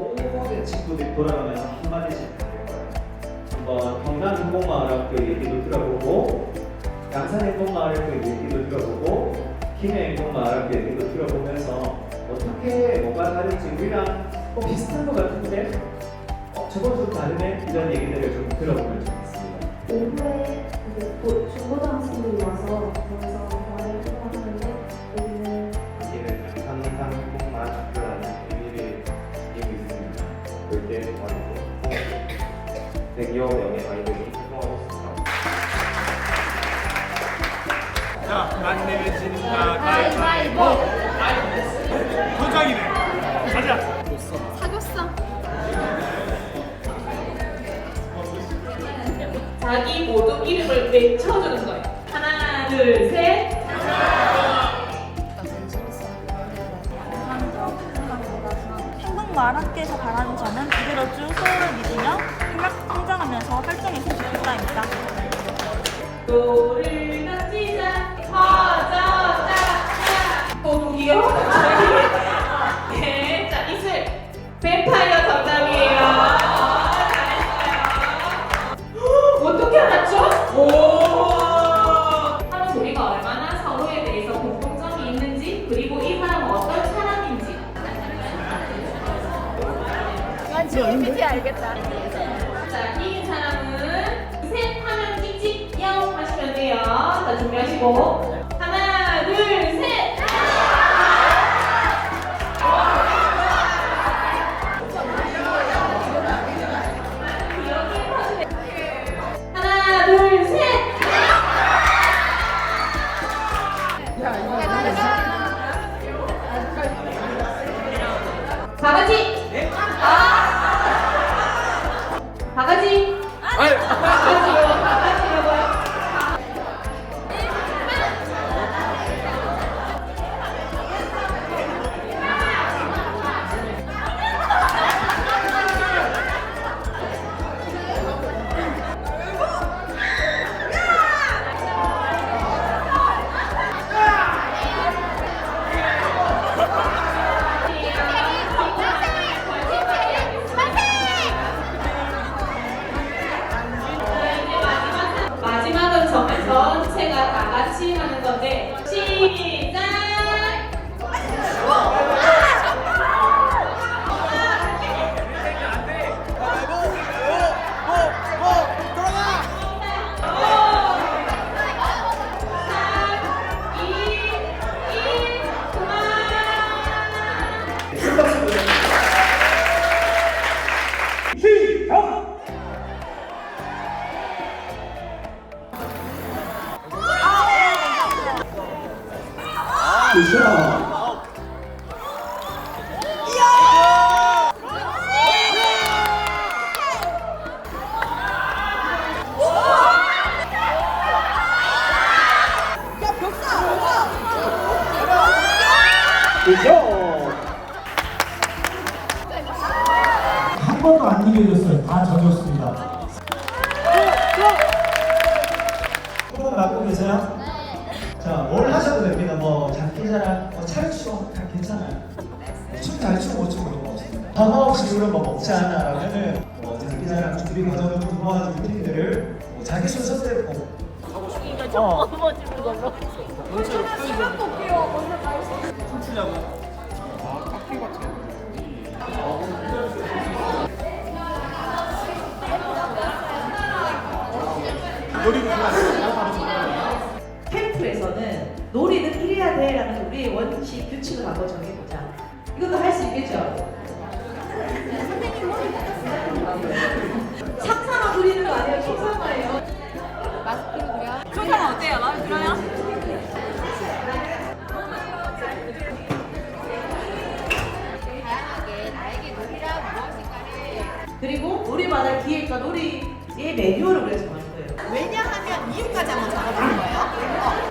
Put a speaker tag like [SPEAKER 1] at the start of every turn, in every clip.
[SPEAKER 1] 모든 친구들이 돌아가면서 한마디씩 다할 거예요. 한번 경남인공마을학교 얘기도 들어보고 양산인공마을학교 얘기도 들어보고 김해인공마을학교 얘기도 들어보면서 어떻게 뭐가 다른지 우리랑 뭐 비슷한 것 같은데 어, 저건 좀 다르네 이런 얘기들을 좀 들어보면 좋겠습니다.
[SPEAKER 2] 오후에 중고등학생들이 와서
[SPEAKER 3] 자기 모두 이름을 외쳐주는 거예요. 하나, 둘, 셋.
[SPEAKER 4] 행동마을 학교에서 바라는 점은 이대로 쭉 소울을 믿으며 활력 성장하면서 활동했으면 좋겠다입니다.
[SPEAKER 3] 돌을 던지자 퍼져자 도둑이요? 네, 자 이슬 뱀파 준비하시고. 하나, 둘, 셋! 하나, 둘, 셋! 바가지! 바가지! 바가지
[SPEAKER 5] 장기자랑, 뭐 차례추고 다 괜찮아요. 춤잘 추고 못 추고 그런 거 없습니다. 방어 없이 이걸 뭐 먹지 않아 라면은 뭐 장기자랑 준비 과정을 좀 도와준 루틴들을 뭐 자기 순서대로 뭐 어.
[SPEAKER 6] 캠프에서는 놀이는 이래야 돼라는 우리의 원칙 규칙을 한번 정해보자. 이것도 할 수 있겠죠? 상상만 부리는 거 아니에요? 초상화예요.
[SPEAKER 7] 마스크로 그려.
[SPEAKER 4] 조상 어때요? 마음에 들어요?
[SPEAKER 7] 다양하게 나에게 놀이란 무엇인가를
[SPEAKER 6] 그리고 우리마다 기획과 놀이의 매뉴얼을 우리가 정할 거예요.
[SPEAKER 7] 왜냐하면 이유까지 한번 적어볼 거예요.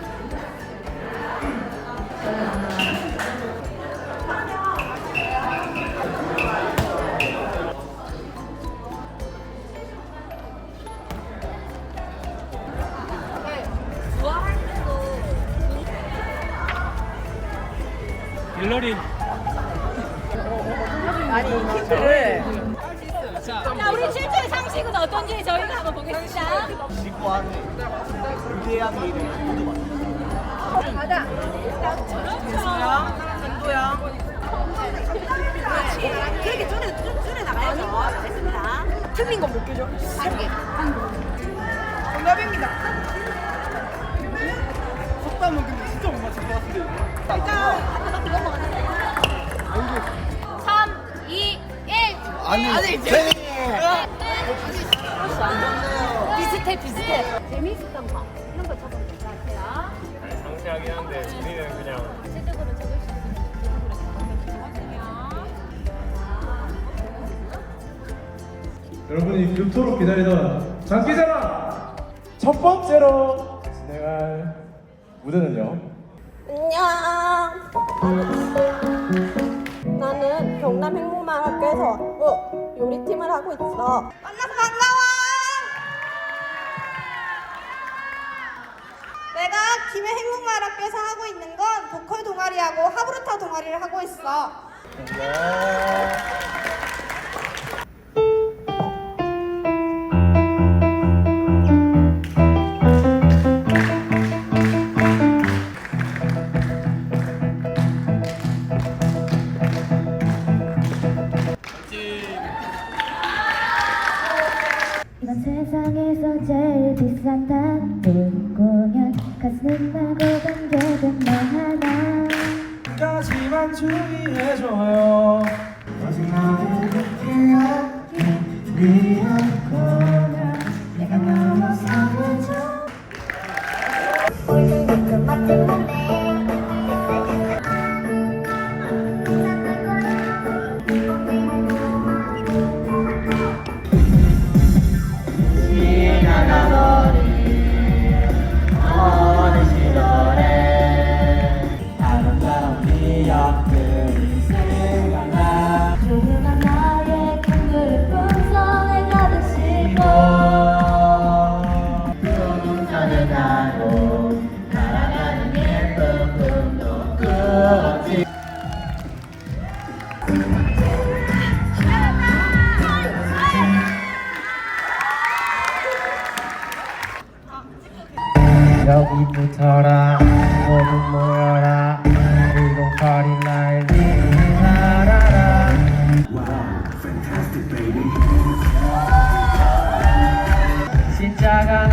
[SPEAKER 8] 갤러리.
[SPEAKER 4] 자, 우리 실제 상식은 어떤지 저희가 한번 보겠습니다. 좋아하는 유대양의 이름 모두 맞아.
[SPEAKER 7] 가자.
[SPEAKER 4] 재수양, 전도양.
[SPEAKER 2] 그렇게 줄에 줄에 나가야죠. 잘했습니다. 틀린 건못 깨죠.
[SPEAKER 7] 한 개.
[SPEAKER 4] 이제.
[SPEAKER 7] 비슷해, 비슷해. 재미있었던 거. 이런 거 적으면 될것 같아요.
[SPEAKER 9] 상세하긴 한데 우리는 그냥
[SPEAKER 7] 구체적으로 적을 수 있는 구체적으로 적으면.
[SPEAKER 10] 여러분이 그토록 기다리던 장기자랑 첫 번째로 진행할 무대는요.
[SPEAKER 2] 안녕. 나는 경남 행복마을학교에서 어, 요리팀을 하고 있어. 만나서 반가워. 내가 김해 행복마을학교에서 하고 있는 건 보컬 동아리하고 하브루타 동아리를 하고 있어.
[SPEAKER 11] 이 건 세상에서 제일 비싼 단돈 공연 가슴 나고 감겨둔 너 하나
[SPEAKER 10] 까지만 주의해줘요. 아직 나를 기억해 위한 거 풍선을 타고 날아가는 예쁜 꿈도 꾸었지. 여기부터라 모두 모여라 1082날 위해 살아라 진짜가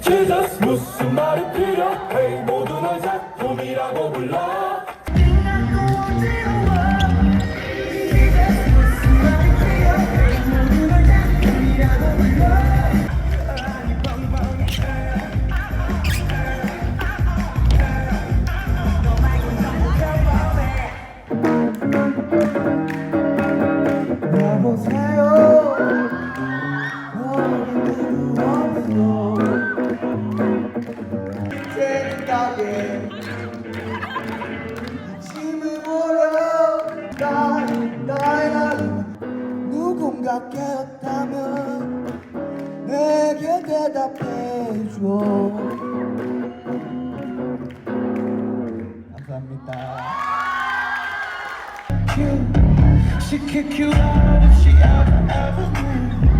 [SPEAKER 10] Jesus 무슨 말이 필요해? 모두 널 작품이라고 불러. 여보세요 She'd kick you out if she ever, ever
[SPEAKER 12] knew.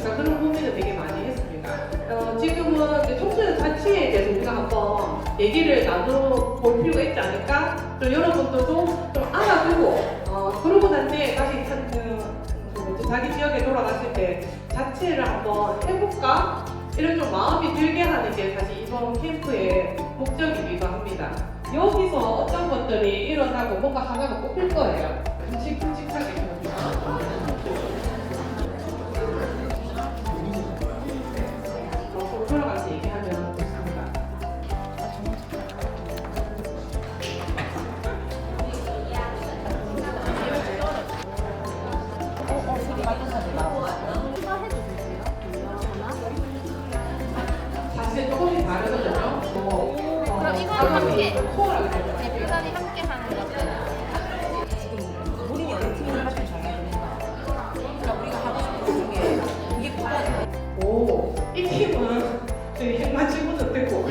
[SPEAKER 12] 있을까 그런 고민을 되게 많이 했습니다. 어, 지금은 이제 청소년 자치에 대해서 우리가 한번 얘기를 나눠볼 필요가 있지 않을까? 좀 여러분들도 좀 알아두고 어, 그러고 난 뒤에 다시 참, 그, 그 자기 지역에 돌아갔을 때 자체를 한번 해볼까? 이런 좀 마음이 들게 하는 게 사실 이번 캠프의 목적이기도 합니다. 여기서 어떤 것들이 일어나고 뭔가 하나가 꼽힐 거예요. 큼직큼직하게
[SPEAKER 7] 함께.
[SPEAKER 12] 코어라고 되죠.
[SPEAKER 7] 예쁘다니 함께 하는 거
[SPEAKER 2] 본인이 어느 팀을 할지 정해야 됩니다. 그러니까 우리가 하고 싶은 것 중에 그게 돼.
[SPEAKER 12] 오, 이 팀은 저희 행만 친구도 되고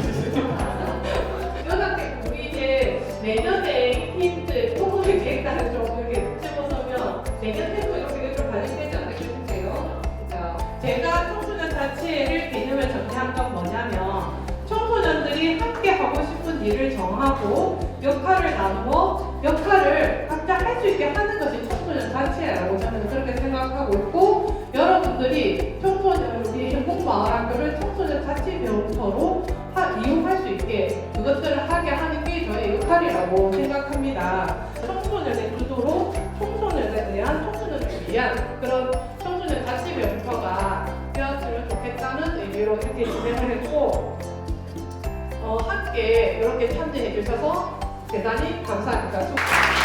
[SPEAKER 12] 연합회 우리 이제 내년에 이 팀들 프로그램 계획단을 좀 이렇게 집어서면 내년 tempo 이렇게 좀 발전되지 않을까? 자, 제가 청소년 자체를 개념을 전제한 건 뭐냐면 일을 정하고 역할을 나누어 역할을 각자 할 수 있게 하는 것이 청소년 자체라고 저는 그렇게 생각하고 있고 여러분들이 청소년 우리 행복마을학교를 청소년 자치 배움터로 하- 이용할 수 있게 그것들을 하게 하는 게 저의 역할이라고 생각합니다. 청소년의 주도로 청소년에 대한 청소년을 위한 그런 청소년 자치 배움터가 되었으면 좋겠다는 의미로 이렇게 진행을 했고 어, 함께 이렇게 참여해 주셔서 대단히 감사합니다.